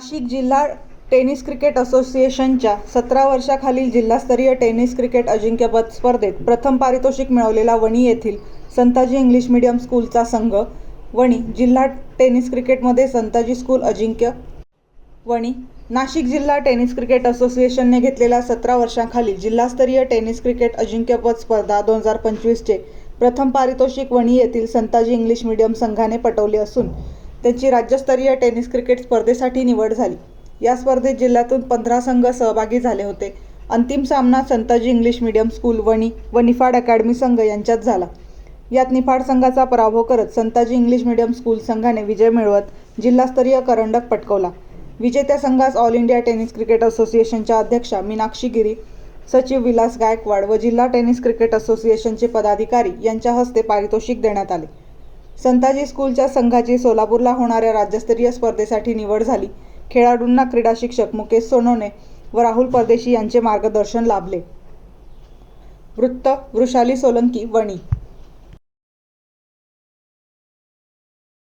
नाशिक जिल्हा tennis cricket असोसिएशनच्या सतरा वर्षाखालील जिल्हास्तरीय टेनिस क्रिकेट अजिंक्यपद स्पर्धेत प्रथम पारितोषिक मिळवलेला वणी येथील संताजी इंग्लिश मीडियम स्कूलचा संघ. वणी जिल्हा टेनिस क्रिकेटमध्ये संताजी स्कूल अजिंक्य. वणी नाशिक जिल्हा टेनिस क्रिकेट असोसिएशनने घेतलेल्या सतरा वर्षांखाली जिल्हास्तरीय टेनिस क्रिकेट अजिंक्यपद स्पर्धा दोन हजार पंचवीसचे प्रथम पारितोषिक वणी येथील संताजी इंग्लिश मीडियम संघाने पटवले असून त्यांची राज्यस्तरीय टेनिस क्रिकेट स्पर्धेसाठी निवड झाली. या स्पर्धेत जिल्ह्यातून पंधरा संघ सहभागी झाले होते. अंतिम सामना Santaji English medium school Wani व निफाड अकॅडमी संघ यांच्यात झाला. यात निफाड संघाचा पराभव करत संताजी इंग्लिश मीडियम स्कूल संघाने विजय मिळवत जिल्हास्तरीय करंडक पटकवला. विजेत्या संघास ऑल इंडिया टेनिस क्रिकेट असोसिएशनच्या अध्यक्षा मीनाक्षी गिरी सचिव विलास गायकवाड व जिल्हा टेनिस क्रिकेट असोसिएशनचे पदाधिकारी यांच्या हस्ते पारितोषिक देण्यात आले. संताजी स्कूलच्या संघाची सोलापूरला होणाऱ्या राज्यस्तरीय स्पर्धेसाठी निवड झाली. खेळाडूंना क्रीडा शिक्षक मुकेश सोनवणे व राहुल परदेशी यांचे मार्गदर्शन लाभले. वृत्त वृषाली सोलंकी वणी